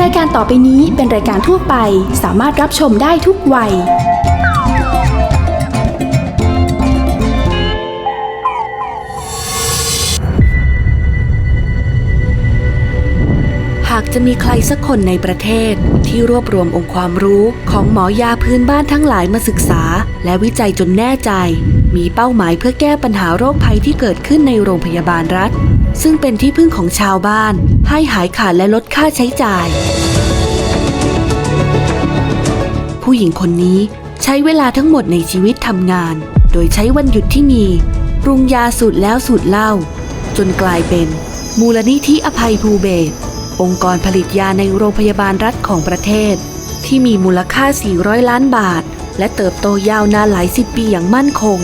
รายการต่อไปนี้เป็นรายการทั่วไป สามารถรับชมได้ทุกวัย หากจะมีใครสักคนในประเทศที่รวบรวมองค์ความรู้ของหมอยาพื้นบ้านทั้งหลายมาศึกษา และวิจัยจนแน่ใจ มีเป้าหมายเพื่อแก้ปัญหาโรคภัยที่เกิดขึ้นในโรงพยาบาลรัฐ ซึ่งเป็นที่พึ่งของชาวบ้าน ให้หายขาดและลดค่าใช้จ่าย ผู้หญิงคนนี้ใช้เวลาทั้งหมดในชีวิตทำงาน โดยใช้วันหยุดที่มีปรุงยาสูตรแล้วสูตรเล่า จนกลายเป็น มูลนิธิอภัยภูเบศองค์กรผลิตยาในโรงพยาบาลรัฐของประเทศ ที่มีมูลค่า 400 ล้านบาท และเติบโตยาวนานหลายสิบปีอย่างมั่นคง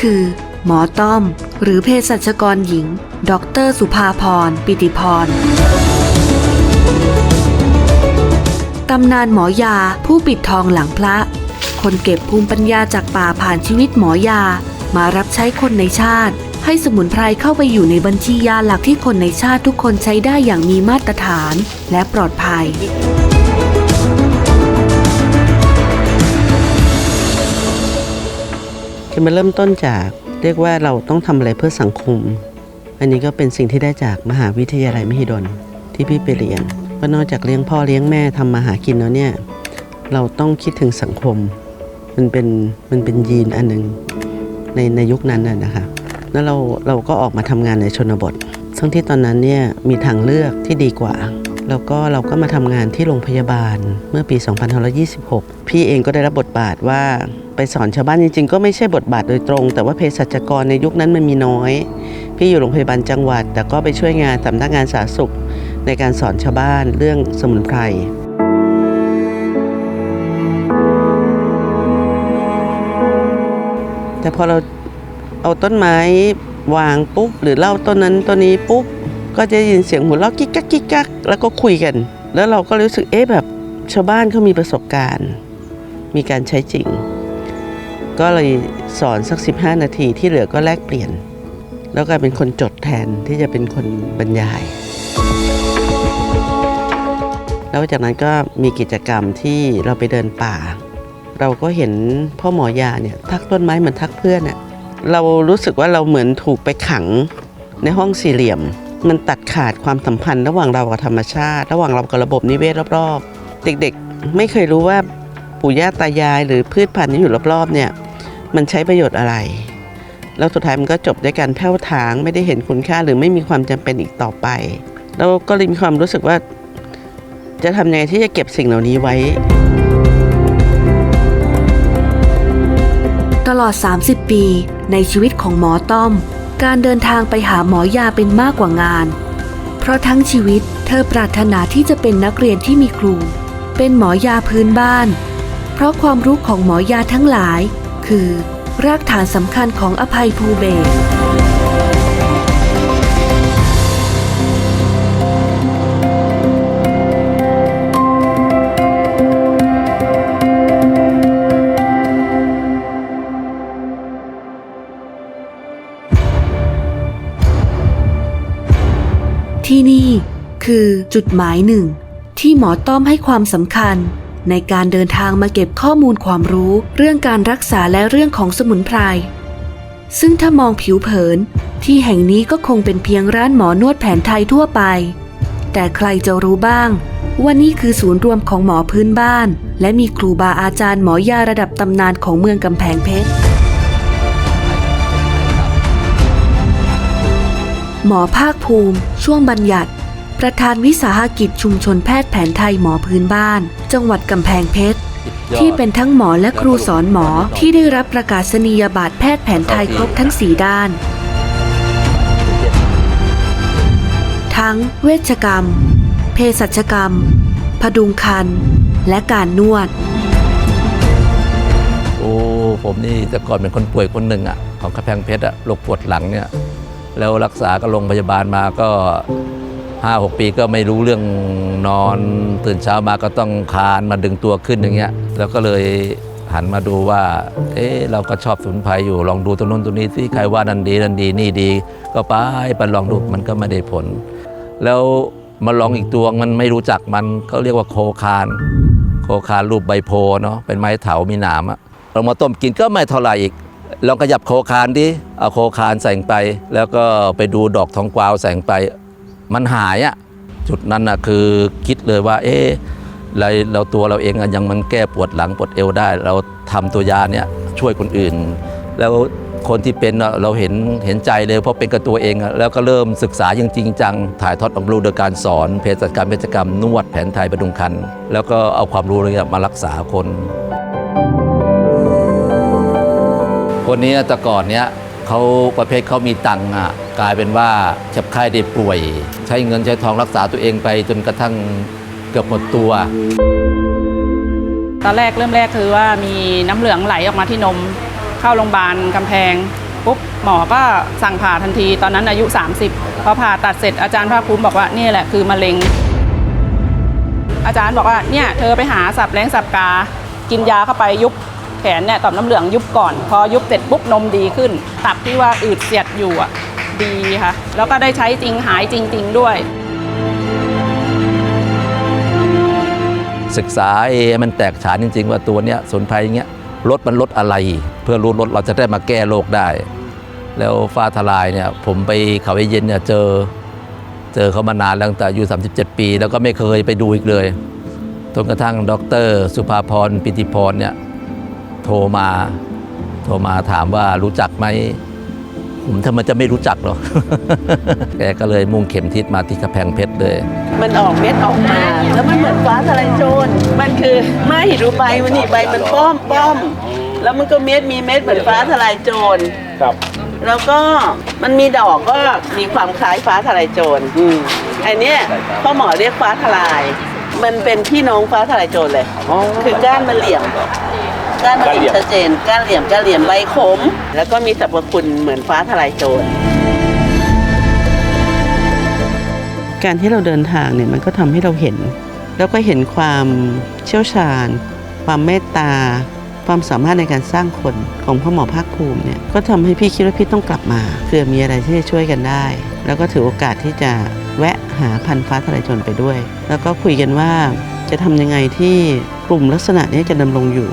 คือ หมอต้อม หรือเภสัชกรหญิง ดร สุภาพร ปิติพรตำนานหมอยาผู้ปิดทองหลังพระ คนเก็บภูมิปัญญาจากป่าผ่านชีวิตหมอยา มารับใช้คนในชาติ ให้สมุนไพรเข้าไปอยู่ในบัญชียาหลักที่คนในชาติทุกคนใช้ได้อย่างมีมาตรฐานและปลอดภัย คือมันเริ่มต้นจากเรียกว่าเราต้องทำอะไรเพื่อสังคม อันนี้ก็เป็นสิ่งที่ได้จากมหาวิทยาลัยมหิดลที่พี่ไปเรียนว่านอกจากเลี้ยงพ่อเลี้ยงแม่ทำมาหากินแล้วเนี่ยเราต้องคิดถึงสังคม มันเป็นมันเป็นยีนอันหนึ่งในในยุคนั้นน่ะนะคะแล้วเราเราก็ออกมาทำงานในชนบทซึ่งที่ตอนนั้นเนี่ยมีทางเลือกที่ดีกว่า แล้วก็เราก็มาทำงานที่โรงพยาบาลเมื่อปี 2526 พี่เองก็ได้รับบทบาทว่าไปสอนชาวบ้านจริงๆ ก็ไม่ใช่บทบาทโดยตรง แต่ว่าเภสัชกรในยุคนั้นมันมีน้อย พี่อยู่โรงพยาบาลจังหวัด แต่ก็ไปช่วยงานสำนักงานสาธารณสุข ในการสอนชาวบ้านเรื่องสมุนไพรแต่พอเราเอาต้นไม้วางปุ๊บหรือเล่าต้นนั้นต้นนี้ปุ๊บ ก็จะได้ยินเสียงหัวเราะกิ๊กกักกิ๊กกักแล้วก็คุยกัน แล้วเราก็รู้สึกเอ๊ะแบบชาวบ้านเขามีประสบการณ์ มีการใช้จริง ก็เลยสอนสัก 15 นาทีที่เหลือก็แลกเปลี่ยน แล้วกลายเป็นคนจดแทนที่จะเป็นคนบรรยาย แล้วจากนั้นก็มีกิจกรรมที่เราไปเดินป่า เราก็เห็นพ่อหมอยาเนี่ยทักต้นไม้เหมือนทักเพื่อนอะเรารู้สึกว่าเราเหมือนถูกไปขังในห้องสี่เหลี่ยม มันตัดขาดความสัมพันธ์ระหว่างเรากับธรรมชาติ ระหว่างเรากับระบบนิเวศรอบๆ เด็กๆ ไม่เคยรู้ว่าปู่ย่าตายายหรือพืชพันธุ์ที่อยู่รอบๆเนี่ยมันใช้ประโยชน์อะไร แล้วสุดท้ายมันก็จบด้วยการแผ่วถางไม่ได้เห็นคุณค่าหรือไม่มีความจำเป็นอีกต่อไปแล้วก็เลยมีความรู้สึกว่า จะทำยังไงที่จะเก็บสิ่งเหล่านี้ไว้ตลอด 30 ปี ในชีวิตของหมอต้อม การเดินทางไปหาหมอยาเป็นมากกว่างาน เพราะทั้งชีวิตเธอปรารถนาที่จะเป็นนักเรียนที่มีครู เป็นหมอยาพื้นบ้าน เพราะความรู้ของหมอยาทั้งหลาย คือ รากฐานสำคัญของอภัยภูเบศ คือจุดหมายหนึ่ง ที่หมอต้อมให้ความสำคัญ ในการเดินทางมาเก็บข้อมูลความรู้เรื่องการรักษาและเรื่องของสมุนไพร ซึ่งถ้ามองผิวเผิน ที่แห่งนี้ก็คงเป็นเพียงร้านหมอนวดแผนไทยทั่วไป แต่ใครจะรู้บ้างว่านี่คือศูนย์รวมของหมอพื้นบ้าน และมีครูบาอาจารย์หมอยาระดับตำนานของเมืองกำแพงเพชร หมอภาคภูมิ ช่วงบัญญัติ ประธานวิสาหกิจชุมชนแพทย์แผนไทยหมอพื้นบ้าน จังหวัดกำแพงเพชร ที่เป็นทั้งหมอและครูสอนหมอที่ได้รับประกาศนียบัตรแพทย์แผนไทยครบทั้ง4ด้าน ทั้งเวชกรรม เภสัชกรรม พดุงคัน และการนวด โอ้ผมนี่แต่ก่อนเป็นคนป่วยคนหนึ่งอะของกระแพงเพชรอะโรคปวดหลังเนี่ยแล้วรักษาก็โรงพยาบาลมาก็ ห้าหกปีก็ไม่รู้เรื่องนอนตื่นเช้ามาก็ต้องคานมาดึงตัวขึ้นอย่างเงี้ย แล้วก็เลยหหันมาดูว่า เอ๊ะเราก็ชอบสมุนไพรอยู่ลองดูตัวนู้นตัวนี้ที่ใครว่านันดีนันดีนี่ดี ก็ไปไปลองดูมันก็ไม่ได้ผล แล้วมาลองอีกตัวมันไม่รู้จักมันเขาเรียกว่าโคคานโคคานรูปใบโพเนาะเป็นไม้เถามีหนามอะเรามาต้มกินก็ไม่เท่าไหร่อีกลองขยับโคคานดิเอาโคคานใส่ไป แล้วก็ไปดูดอกทองกวาวใส่ไป มันหายอะจุดนั้นอะคือคิดเลยว่า เอ๊ะเราเราตัวเราเองอะยังมันแก้ปวดหลังปวดเอวได้ เราทำตัวยาเนี่ยช่วยคนอื่น แล้วคนที่เป็นเราเห็นเห็นใจเลยเพราะเป็นกับตัวเองอะแล้วก็เริ่มศึกษาอย่างจริงจัง ถ่ายทอดความรู้โดยการสอนเภสัชกรรมเภสัชกรรมนวดแผนไทยประดุงคัน แล้วก็เอาความรู้เนี่ยมารักษาคน คนนี้แต่ก่อนเนี้ย เขาประเภทเขามีตังค์อะกลายเป็นว่าเจ็บไข้ได้ป่วย ใช้เงินใช้ทองรักษาตัวเองไปจนกระทั่งเกือบหมดตัว ตอนแรกเริ่มแรกคือว่ามีน้ำเหลืองไหลออกมาที่นม เข้าโรงพยาบาลกำแพงปุ๊บหมอก็สั่งผ่าทันที ตอนนั้นอายุ 30 พอผ่าตัดเสร็จอาจารย์ภาคภูมิบอกว่านี่แหละคือมะเร็ง อาจารย์บอกว่าเนี่ยเธอไปหาสับแรงสับกา กินยาเข้าไปยุบ แขนเนี่ยต่อมน้ำเหลืองยุบก่อน พอยุบเสร็จปุ๊บนมดีขึ้น ตับที่ว่าอืดเสียดอยู่อะดีค่ะ แล้วก็ได้ใช้จริงหายจริง ๆ ด้วย ศึกษาเอมันแตกฉานจริง ๆ ว่าตัวเนี้ยสุนไพรเงี้ยลดมันลดอะไร เพื่อรู้ลดเราจะได้มาแก้โรคได้ แล้วฟ้าทลายเนี่ยผมไปเขาไอเย็นเนี่ยเจอ เจอเขามานานแล้วตั้งแต่อายุ37 ปี แล้วก็ไม่เคยไปดูอีกเลยจนกระทั่งดร สุภาพรปิติพรเนี่ย โทรมา โทรมาถามว่ารู้จักไหมผมทำไมจะไม่รู้จักหรอ แกก็เลยมุ่งเข็มทิศมาที่กระแพงเพชรเลย มันออกเม็ดออกมา แล้วมันเหมือนฟ้าทลายโจร มันคือมาหิดูใบมันนี่ใบมันป้อมป้อม แล้วมันก็เม็ดมีเม็ดเหมือนฟ้าทลายโจร ครับ แล้วก็มันมีดอกก็มีความคล้ายฟ้าทลายโจรอืมอันเนี้ยพ่อหมอเรียกฟ้าทลาย มันเป็นพี่น้องฟ้าทลายโจรเลยอ๋อคือก้านมันเหลี่ยม ก้านมันเหลี่ยมชัดเจน ก้านเหลี่ยมก้านเหลี่ยมใบขม แล้วก็มีสรรพคุณเหมือนฟ้าทลายโจร การที่เราเดินทางเนี่ยมันก็ทำให้เราเห็น แล้วก็เห็นความเชี่ยวชาญ ความเมตตา ความสามารถในการสร้างคนของพ่อหมอภาคภูมิเนี่ยก็ทำให้พี่คิดว่าพี่ต้องกลับมาเพื่อมีอะไรที่จะช่วยกันได้ แล้วก็ถือโอกาสที่จะแวะหาพันฟ้าทลายโจรไปด้วย แล้วก็คุยกันว่าจะทำยังไงที่กลุ่มลักษณะนี้จะดำรงอยู่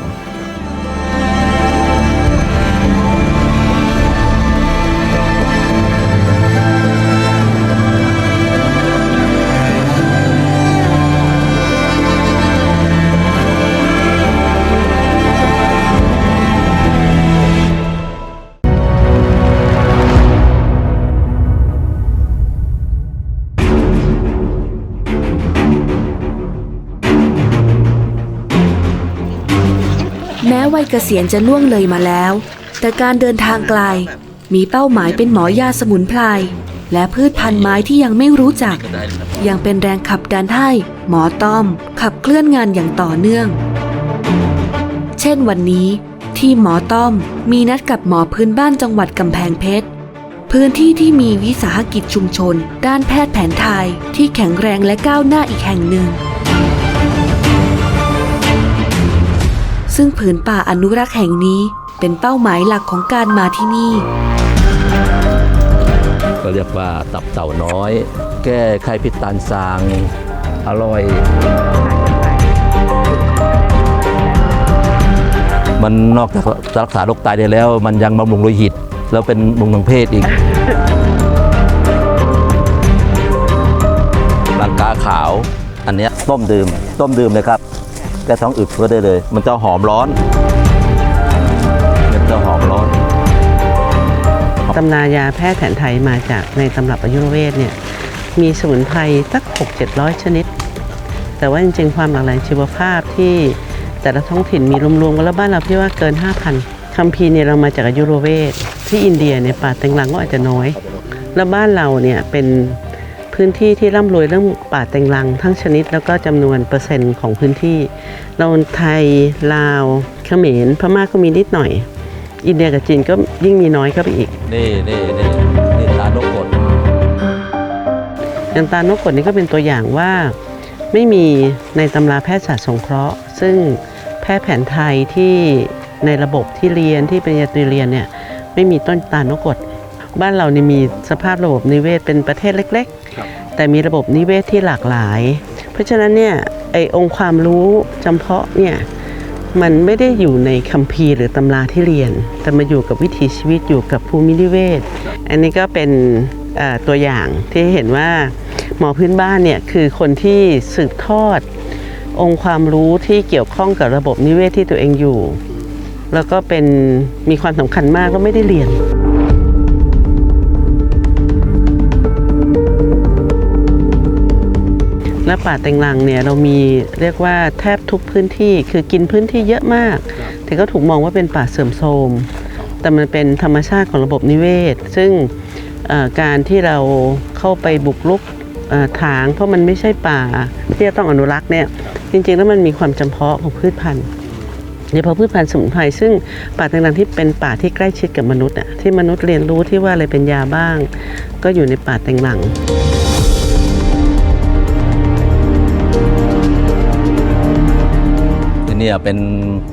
เกษียณจะล่วงเลยมาแล้ว แต่การเดินทางไกล มีเป้าหมายเป็นหมอยาสมุนไพรและพืชพันธุ์ไม้ที่ยังไม่รู้จัก ยังเป็นแรงขับดันให้หมอต้อม ขับเคลื่อนงานอย่างต่อเนื่อง เช่นวันนี้ ที่หมอต้อมมีนัดกับหมอพื้นบ้านจังหวัดกำแพงเพชรพื้นที่ที่มีวิสาหกิจชุมชน ด้านแพทย์แผนไทยที่แข็งแรงและก้าวหน้าอีกแห่งหนึ่ง ซึ่งผืนป่าอนุรักษ์แห่งนี้เป็นเป้าหมายหลักของการมาที่นี่ ก็เรียกว่าตับเต่าน้อย แก้ไขพิษตาลซาง อร่อย มันนอกจากรักษาโรคไตได้แล้ว มันยังบำรุงโลหิต แล้วเป็นบำรุงทางเพศอีกลังกาขาว อันนี้ต้มดื่ม ต้มดื่มเลยครับ แก้ท้องอืดก็ได้เลย มันจะหอมร้อนมันจะหอมร้อนตำรายาแพทย์แผนไทยมาจากในตำรับอายุรเวทเนี่ยมีสมุนไพรสัก 6 7 0 0 ชนิด แต่ว่าจริงๆ ความหลากหลายชีวภาพที่แต่ละท้องถิ่นมีรวมๆกันแล้วบ้านเราพี่ว่าเกิน 5,000คัมภีร์เนี่ยเรามาจากอายุรเวทที่อินเดียเนี่ยป่าเต็งรังก็อาจจะน้อย แล้วบ้านเราเนี่ยเป็น พื้นที่ที่ร่ำรวยเรื่องป่าเต็งรัง ทั้งชนิดแล้วก็จำนวนเปอร์เซ็นต์ของพื้นที่ เราไทย ลาวเขมรพม่าก็มีนิดหน่อย อินเดียกับจีนก็ยิ่งมีน้อยเข้าไปอีก นี่นี่นี่นี่ตาโนกกดอย่างตาลนกกดนี่ก็เป็นตัวอย่างว่าไม่มีในตำราแพทยศาสตร์สงเคราะห์ ซึ่งแพทย์แผนไทยที่ในระบบที่เรียนที่ปริญญาตรีเรียนเนี่ยไม่มีต้นตาลนกกฎ บ้านเรานี่มีสภาพระบบนิเวศเป็นประเทศเล็ก ๆ แต่มีระบบนิเวศที่หลากหลาย เพราะฉะนั้นเนี่ยไอองค์ความรู้จำเพาะเนี่ยมันไม่ได้อยู่ในคัมภีร์หรือตำราที่เรียน แต่มาอยู่กับวิถีชีวิตอยู่กับภูมินิเวศ อันนี้ก็เป็นเอ่อตัวอย่างที่เห็นว่าหมอพื้นบ้านเนี่ยคือคนที่สืบทอด องค์ความรู้ที่เกี่ยวข้องกับระบบนิเวศที่ตัวเองอยู่ แล้วก็เป็นมีความสำคัญมากก็ไม่ได้เรียน และป่าเต็งรังเนี่ยเรามีเรียกว่าแทบทุกพื้นที่คือกินพื้นที่เยอะมาก แต่ก็ถูกมองว่าเป็นป่าเสื่อมโทรมแต่มันเป็นธรรมชาติของระบบนิเวศ ซึ่งเอ่อการที่เราเข้าไปบุกรุกเอ่อถาง เพราะมันไม่ใช่ป่าที่จะต้องอนุรักษ์เนี่ยจริงๆ แล้วมันมีความจำเพาะของพืชพันธุ์โดยเฉพาะพืชพันธุ์สมุนไพรซึ่งป่าต่างๆที่เป็นป่าที่ใกล้ชิดกับมนุษย์อะที่มนุษย์เรียนรู้ที่ว่าอะไรเป็นยาบ้าง ก็อยู่ในป่าแตงหลัง เนี่ยเป็น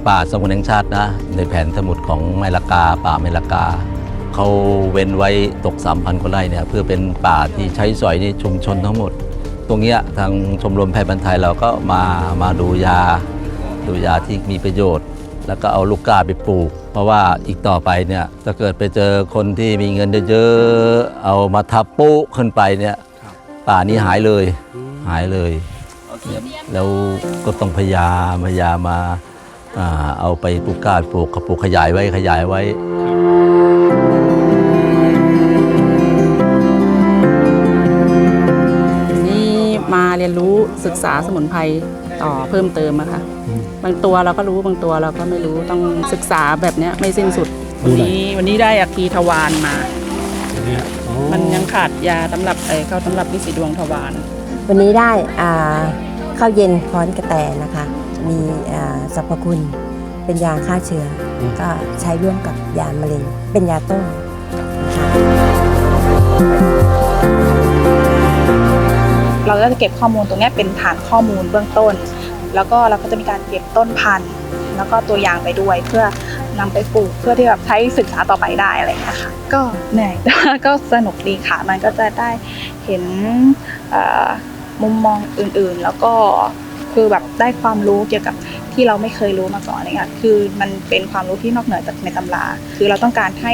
ป่าสงวนแห่งชาตินะ ในแผนสมุดของไมลากา ป่าไมลากาเขาเว้นไว้ตก 3,000กว่าไร่เนี่ยเพื่อเป็นป่าที่ใช้สอยในชุมชนทั้งหมด ตรงเนี้ยทางชมรมแพทย์บรรทยเราก็มามาดูยา ดูยาที่มีประโยชน์ แล้วก็เอาลูกกาไปปลูก เพราะว่าอีกต่อไปเนี่ยถ้าเกิดไปเจอคนที่มีเงินเยอะๆเอามาทับปุ๊ขึ้นไปเนี่ยป่านี้หายเลยหายเลยเนี่ย แล้วก็ต้องพยายามพยายามมาอ่าเอาไปปลูกกาปลูกปลูกขยายไว้ขยายไว้นี่มาเรียนรู้ศึกษาสมุนไพรต่อเพิ่มเติมอะค่ะบางตัวเราก็รู้บางตัวเราก็ไม่รู้ต้องศึกษาแบบเนี้ยไม่สิ้นสุดวันนี้วันนี้ได้อะคีทวารมา มันยังขาดยาตำรับเออเข้าตำรับวิสีดวงทวาร วันนี้ได้อ่าข้าวเย็นพร้อนกระแตนะคะ มีอ่าสรรพคุณเป็นยาฆ่าเชื้ออก็ใช้ร่วมกับยามะเร็ง เป็นยาต้มค่ะเราก็จะเก็บข้อมูลตรงเนี้ยเป็นฐานข้อมูลเบื้องต้น แล้วก็เราก็จะมีการเก็บต้นพันธุ์ แล้วก็ตัวอย่างไปด้วยเพื่อนำไปปลูกเพื่อที่แบบใช้ศึกษาต่อไปได้อะไรอย่างเงี้ยค่ะก็เหนื่อยแต่ว่าก็สนุกดีค่ะ มันก็จะได้เห็นเอ่อ มุมมองอื่นๆ แล้วก็คือแบบได้ความรู้เกี่ยวกับที่เราไม่เคยรู้มาก่อนอะไรเงี้ยคือมันเป็นความรู้ที่นอกเหนือจากในตำรา คือเราต้องการให้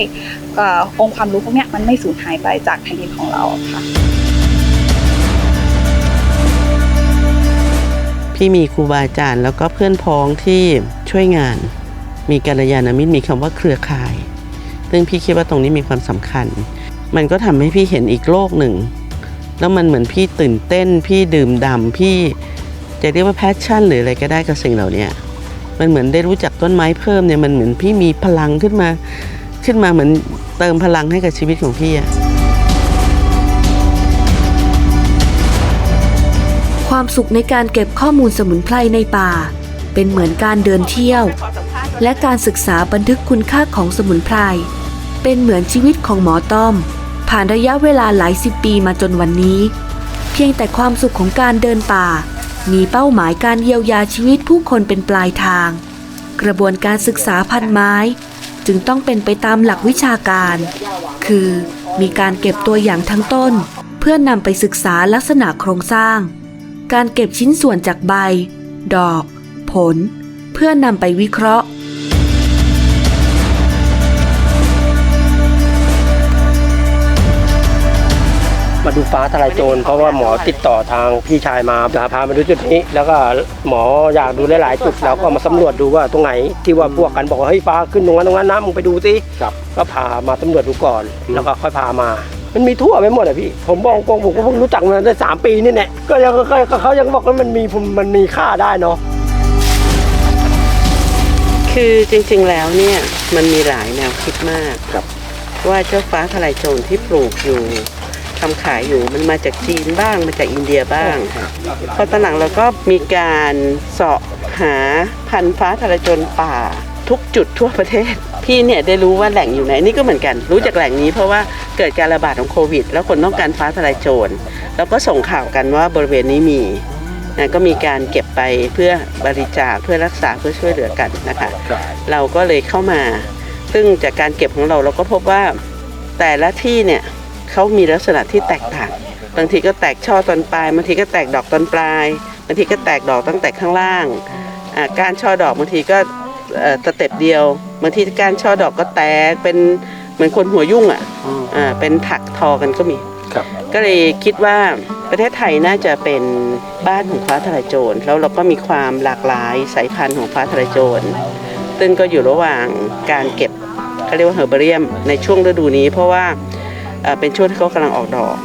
อองค์ความรู้พวกนี้มันไม่สูญหายไปจากแผ่นดินของเราค่ะ พี่มีครูบาอาจารย์ แล้วก็เพื่อนพ้องที่ช่วยงาน มีกัลยาณมิตรมีคำว่าเครือข่าย ซึ่งพี่คิดว่าตรงนี้มีความสำคัญ มันก็ทำให้พี่เห็นอีกโลกหนึ่ง แล้วมันเหมือนพี่ตื่นเต้น พี่ดื่มดำพี่จะเรียกว่าแพชชั่น หรืออะไรก็ได้กับสิ่งเหล่านี้มันเหมือนได้รู้จักต้นไม้เพิ่มเนี่ยมันเหมือนพี่มีพลังขึ้นมาขึ้นมาเหมือนเติมพลังให้กับชีวิตของพี่อะความสุขในการเก็บข้อมูลสมุนไพรในป่า เป็นเหมือนการเดินเที่ยว และการศึกษาบันทึกคุณค่าของสมุนไพรเป็นเหมือนชีวิตของหมอต้อม ผ่านระยะเวลาหลายสิบปีมาจนวันนี้ เพียงแต่ความสุขของการเดินป่า มีเป้าหมายการเยียวยาชีวิตผู้คนเป็นปลายทาง กระบวนการศึกษาพันไม้ จึงต้องเป็นไปตามหลักวิชาการ คือมีการเก็บตัวอย่างทั้งต้น เพื่อนำไปศึกษาลักษณะโครงสร้าง การเก็บชิ้นส่วนจากใบ ดอก ผล เพื่อนำไปวิเคราะห์ ดูฟ้าทลายโจรเพราะว่าหมอติดต่อทางพี่ชายมาพามาดูจุดนี้ แล้วก็หมออยากดูหลายๆจุดแล้วก็มาสำรวจดูว่าตรงไหนที่ว่าพวกกันบอกว่าเฮ้ยฟ้าขึ้นตรงนั้นตรงนั้นนะมึงไปดูสิก็พามาสำรวจดูก่อน แล้วก็ค่อยพามา มันมีทั่วไปหมดอะพี่ ผมบอกตรงผมก็เพิ่งรู้จักมันได้สามปีนี่แหละก็ยังก็ก็เขายังบอกว่ามันมีมันมีค่าได้เนาะคือจริงๆแล้วเนี่ยมันมีหลายแนวคิดมากครับ ว่าเจ้าฟ้าทลายโจรที่ปลูกอยู่ ทำขายอยู่ มันมาจากจีนบ้างมาจากอินเดียบ้างพอตอนหลังเราก็มีการเสาะหาพันธุ์ฟ้าทลายโจรป่าทุกจุดทั่วประเทศ พี่เนี่ยได้รู้ว่าแหล่งอยู่ไหนนี่ก็เหมือนกัน รู้จากแหล่งนี้เพราะว่าเกิดการระบาดของโควิด แล้วคนต้องการฟ้าทลายโจรแล้วก็ส่งข่าวกันว่าบริเวณนี้มีนะก็มีการเก็บไปเพื่อบริจาคเพื่อรักษาเพื่อช่วยเหลือกันนะคะ เราก็เลยเข้ามา ซึ่งจากการเก็บของเราเราก็พบว่าแต่ละที่เนี่ย เขามีลักษณะที่แตกต่าง บางทีก็แตกช่อตอนปลายบางทีก็แตกดอกตอนปลายบางทีก็แตกดอกตั้งแต่ข้างล่างอ่าการช่อดอกบางทีก็เอ่อสเต็ปเดียวบางทีการช่อดอกก็แตกเป็นเหมือนคนหัวยุ่งอะอ่าเป็นถักทอกันก็มีครับก็เลยคิดว่าประเทศไทยน่าจะเป็นบ้านของฟ้าทลายโจรแล้วเราก็มีความหลากหลายสายพันธุ์ของฟ้าทลายโจรซึ่งก็อยู่ระหว่างการเก็บเขาเรียกว่าเฮอร์เบเรียมในช่วงฤดูนี้ เพราะว่า เอ่อเป็นช่วงที่เขากำลังออกดอก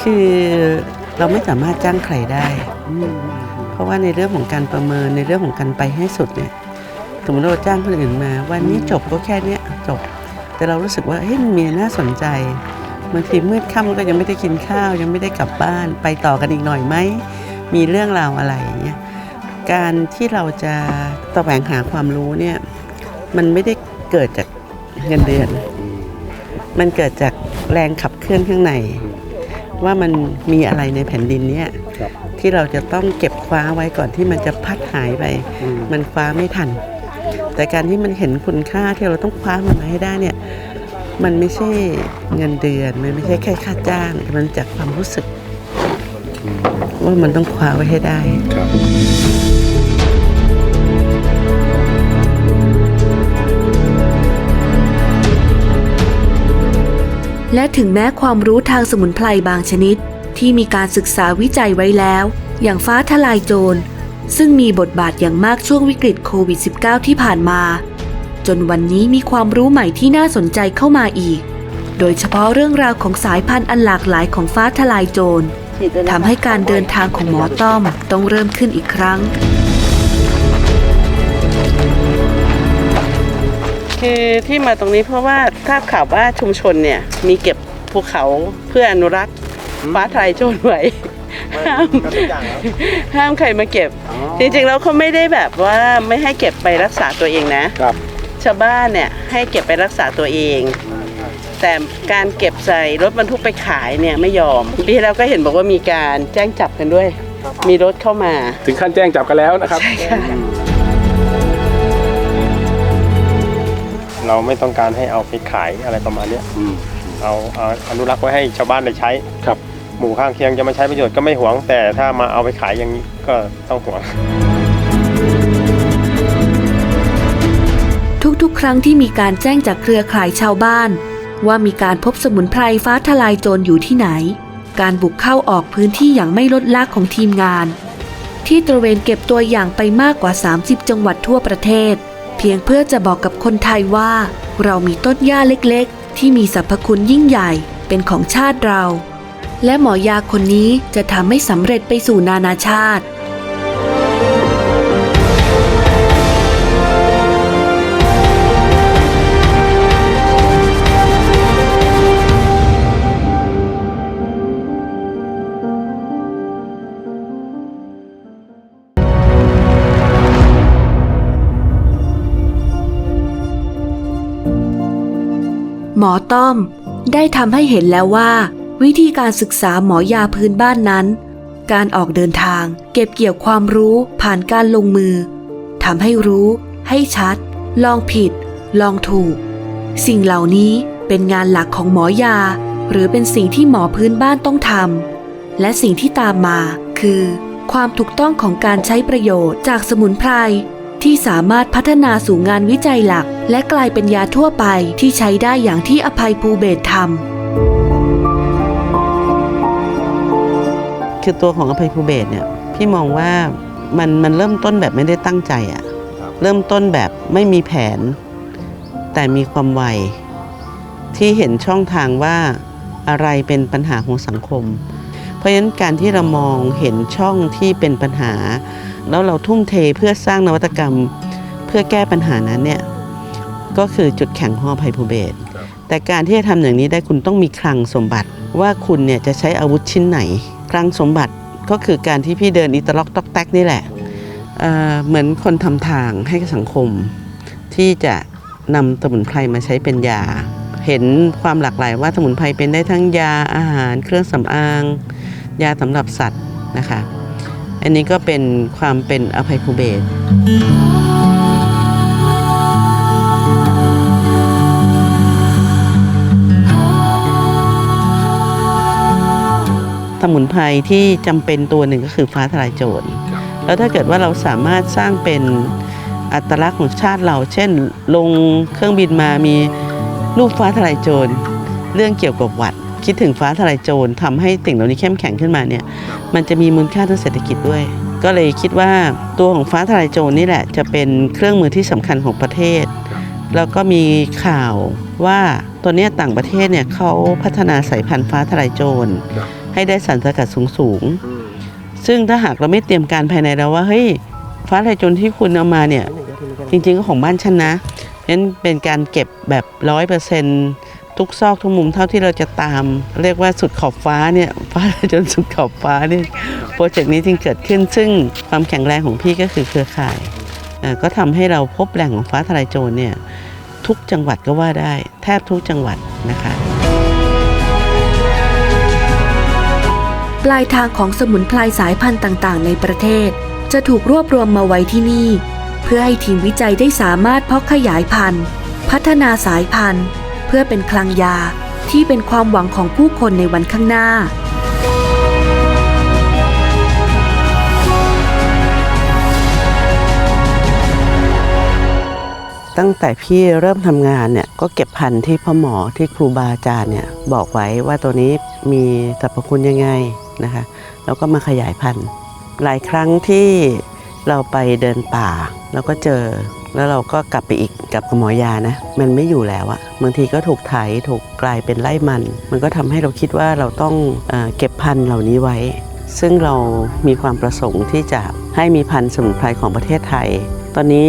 คือเราไม่สามารถจ้างใครได้ เพราะว่าในเรื่องของการประเมินในเรื่องของการไปให้สุดเนี่ยสมมติเราจ้างคนอื่นมา วันนี้จบก็แค่เนี้ยจบ แต่เรารู้สึกว่าเฮ้ยมันมีน่าสนใจ บางทีมืดค่ำก็ยังไม่ได้กินข้าว ยังไม่ได้กลับบ้าน ไปต่อกันอีกหน่อยไหม มีเรื่องราวอะไรอย่างเงี้ยการที่เราจะแสวงหาความรู้เนี่ยมันไม่ได้เกิดจากเงินเดือน มันเกิดจากแรงขับเคลื่อนข้างใน ว่ามันมีอะไรในแผ่นดินเนี้ยครับที่เราจะต้องเก็บคว้าไว้ก่อนที่มันจะพัดหายไป มันคว้าไม่ทัน แต่การที่มันเห็นคุณค่าที่เราต้องคว้ามันมาให้ได้เนี่ย มันไม่ใช่เงินเดือน มันไม่ใช่แค่ค่าจ้างแต่มันจากความรู้สึก ว่ามันต้องคว้าไว้ให้ได้และถึงแม้ความรู้ทางสมุนไพรบางชนิด ที่มีการศึกษาวิจัยไว้แล้ว อย่างฟ้าทลายโจร ซึ่งมีบทบาทอย่างมากช่วงวิกฤตโควิด -19 ที่ผ่านมา จนวันนี้มีความรู้ใหม่ที่น่าสนใจเข้ามาอีก โดยเฉพาะเรื่องราวของสายพันธุ์อันหลากหลายของฟ้าทลายโจรทำให้การเดินทางของหมอต้อมต้องเริ่มขึ้นอีกครั้ง คือที่มาตรงนี้เพราะว่าทราบข่าวว่าชุมชนเนี่ยมีเก็บภูเขาเพื่ออนุรักษ์ฟ้าทลายโจรไว้ห้ามห้ามใครมาเก็บ จริงๆแล้วเขาไม่ได้แบบว่าไม่ให้เก็บไปรักษาตัวเองนะครับ ชาวบ้านเนี่ยให้เก็บไปรักษาตัวเอง แต่การเก็บใส่รถบรรทุกไปขายเนี่ยไม่ยอมปีที่แล้วก็เห็นบอกว่ามีการแจ้งจับกันด้วย มีรถเข้ามา ถึงขั้นแจ้งจับกันแล้วนะครับ เราไม่ต้องการให้เอาไปขายอะไรประมาณเนี้ยเอาเอาอนุรักษ์ไว้ให้ชาวบ้านได้ใช้ครับ หมู่ข้างเคียงจะมาใช้ประโยชน์ก็ไม่หวง แต่ถ้ามาเอาไปขายอย่างนี้ก็ต้องหวง ทุกๆ ครั้งที่มีการแจ้งจากเครือข่ายชาวบ้าน ว่ามีการพบสมุนไพรฟ้าทลายโจรอยู่ที่ไหน การบุกเข้าออกพื้นที่อย่างไม่ลดละของทีมงาน ที่ตระเวนเก็บตัวอย่างไปมากกว่า 30 จังหวัดทั่วประเทศ เพียงเพื่อจะบอกกับคนไทยว่า เรามีต้นหญ้าเล็กๆ ที่มีสรรพคุณยิ่งใหญ่เป็นของชาติเรา และหมอยาคนนี้จะทำให้สำเร็จไปสู่นานาชาติ หมอต้อมได้ทำให้เห็นแล้วว่า วิธีการศึกษาหมอยาพื้นบ้านนั้น การออกเดินทางเก็บเกี่ยวความรู้ผ่านการลงมือทำให้รู้ ให้ชัด ลองผิด ลองถูก สิ่งเหล่านี้เป็นงานหลักของหมอยา หรือเป็นสิ่งที่หมอพื้นบ้านต้องทำและสิ่งที่ตามมาคือ ความถูกต้องของการใช้ประโยชน์จากสมุนไพร ที่สามารถพัฒนาสู่งานวิจัยหลัก และกลายเป็นยาทั่วไปที่ใช้ได้อย่างที่อภัยภูเบศรทำคือตัวของอภัยภูเบศรเนี่ยพี่มองว่ามันมันเริ่มต้นแบบไม่ได้ตั้งใจอะเริ่มต้นแบบไม่มีแผน แต่มีความไวที่เห็นช่องทางว่าอะไรเป็นปัญหาของสังคม เพราะฉะนั้นการที่เรามองเห็นช่องที่เป็นปัญหา แล้วเราทุ่มเทเพื่อสร้างนวัตกรรม เพื่อแก้ปัญหานั้นเนี่ยก็คือจุดแข็งของอภัยภูเบศแต่การที่จะทำอย่างนี้ได้คุณต้องมีคลังสมบัติว่าคุณเนี่ยจะใช้อาวุธชิ้นไหน คลังสมบัติก็คือการที่พี่เดินอิตาล็อกตอกแตกนี่แหละเเหมือนคนทำทางให้กับสังคม ที่จะนำสมุนไพรมาใช้เป็นยา เห็นความหลากหลายว่าสมุนไพรเป็นได้ทั้งยาอาหาร เครื่องสำอาง ยาสำหรับสัตว์นะคะ อันนี้ก็เป็นความเป็นอภัยภูเบศสมุนไพรที่จำเป็นตัวหนึ่งก็คือฟ้าทลายโจร แล้วถ้าเกิดว่าเราสามารถสร้างเป็นอัตลักษณ์ของชาติเรา เช่น ลงเครื่องบินมามีรูปฟ้าทลายโจร เรื่องเกี่ยวกับหวัด คิดถึงฟ้าทลายโจรทำให้สิ่งเหล่านี้เข้มแข็งขึ้นมาเนี่ยมันจะมีมูลค่าทางเศรษฐกิจด้วย ก็เลยคิดว่าตัวของฟ้าทลายโจรนี่แหละ จะเป็นเครื่องมือที่สำคัญของประเทศ แล้วก็มีข่าวว่าตัวเนี้ยต่างประเทศเนี่ยเขาพัฒนาสายพันธุ์ฟ้าทลายโจรให้ได้สารสกัดสูงๆซึ่งถ้าหากเราไม่เตรียมการภายในแล้วว่าเฮ้ยฟ้าทลายโจรที่คุณเอามาเนี่ยจริงๆก็ของบ้านฉันนะนั้นเป็นการเก็บแบบร้อยเปอร์เซ็น ทุกซอกทุกมุมเท่าที่เราจะตาม เรียกว่าสุดขอบฟ้าเนี่ยฟ้าทลายโจรสุดขอบฟ้าเนี่ยโปรเจกต์นี้จึงเกิดขึ้น ซึ่งความแข็งแรงของพี่ก็คือเครือข่าย ก็ทำให้เราพบแหล่งของฟ้าทลายโจรเนี่ยทุกจังหวัดก็ว่าได้ แทบทุกจังหวัดนะคะปลายทางของสมุนไพรสายพันธุ์ต่างๆ ในประเทศ จะถูกรวบรวมมาไว้ที่นี่ เพื่อให้ทีมวิจัยได้สามารถเพาะขยายพันธุ์ พัฒนาสายพันธุ์ เพื่อเป็นคลังยาที่เป็นความหวังของผู้คนในวันข้างหน้า ตั้งแต่พี่เริ่มทำงานเนี่ยก็เก็บพันธุ์ที่พ่อหมอที่ครูบาอาจารย์เนี่ยบอกไว้ว่าตัวนี้มีสรรพคุณยังไงนะคะแล้วก็มาขยายพันธุ์ หลายครั้งที่เราไปเดินป่า เราก็เจอ แล้วเราก็กลับไปอีกกับหมอยานะ มันไม่อยู่แล้วอะบางทีก็ถูกไถถูกกลายเป็นไล่มัน มันก็ทำให้เราคิดว่าเราต้องเอเก็บพันธุ์เหล่านี้ไว้ ซึ่งเรามีความประสงค์ที่จะให้มีพันธุ์สมุนไพรของประเทศไทย ตอนนี้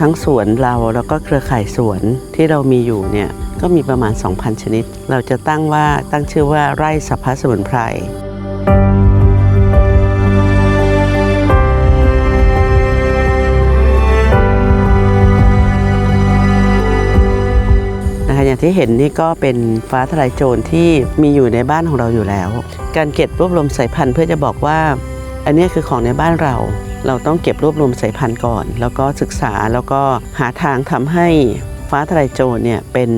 ทั้งสวนเราแล้วก็เครือข่ายสวนที่เรามีอยู่เนี่ยก็มีประมาณ 2,000 ชนิด เราจะตั้งว่าตั้งชื่อว่าไร่สัพพะสมุนไพร อย่างที่เห็นนี่ก็เป็นฟ้าทลายโจรที่มีอยู่ในบ้านของเราอยู่แล้ว การเก็บรวบรวมสายพันธุ์เพื่อจะบอกว่า อันนี้คือของในบ้านเรา เราต้องเก็บรวบรวมสายพันธุ์ก่อน แล้วก็ศึกษาแล้วก็หาทางทำให้ฟ้าทลายโจรเนี่ยเป็น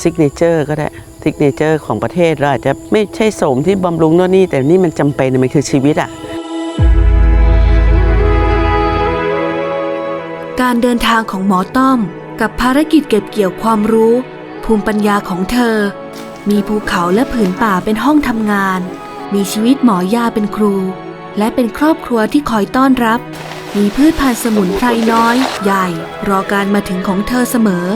ซิกเนเจอร์ก็ได้ซิกเนเจอร์ของประเทศเราอาจจะไม่ใช่โสมที่บำรุงโน่นนี่ แต่นี่มันจำเป็นมันคือชีวิตอะการเดินทางของหมอต้อม กับภารกิจเก็บเกี่ยวความรู้ ภูมิปัญญาของเธอ มีภูเขาและผืนป่าเป็นห้องทำงาน มีชีวิตหมอยาเป็นครู และเป็นครอบครัวที่คอยต้อนรับ มีพืชพันธุ์สมุนไพรน้อย ใหญ่ รอการมาถึงของเธอเสมอ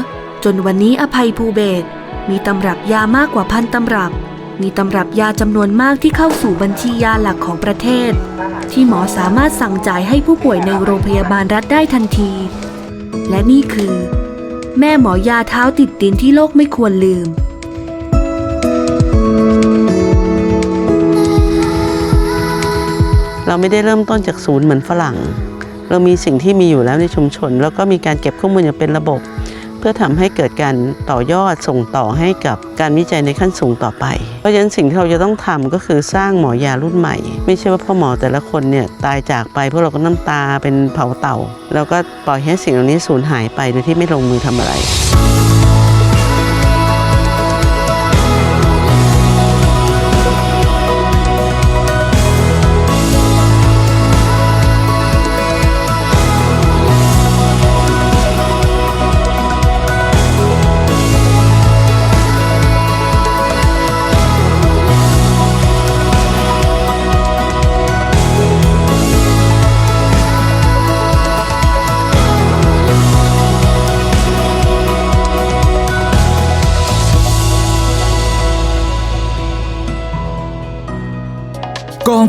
จนวันนี้อภัยภูเบศมีตำรับยามากกว่าพันตำรับ มีตำรับยาจำนวนมากที่เข้าสู่บัญชียาหลักของประเทศ ที่หมอสามารถสั่งจ่ายให้ผู้ป่วยในโรงพยาบาลรัฐได้ทันที และนี่คือ แม่หมอยาเท้าติดดินที่โลกไม่ควรลืม เราไม่ได้เริ่มต้นจากศูนย์เหมือนฝรั่ง เรามีสิ่งที่มีอยู่แล้วในชุมชน แล้วก็มีการเก็บข้อมูลอย่างเป็นระบบ เพื่อทำให้เกิดการต่อยอดส่งต่อให้กับการวิจัยในขั้นสูงต่อไป เพราะฉะนั้นสิ่งที่เราจะต้องทำก็คือสร้างหมอยารุ่นใหม่ ไม่ใช่ว่าพ่อหมอแต่ละคนเนี่ยตายจากไปพวกเราก็น้ำตาเป็นเผาเต่า แล้วก็ปล่อยให้สิ่งเหล่านี้สูญหายไปโดยที่ไม่ลงมือทำอะไร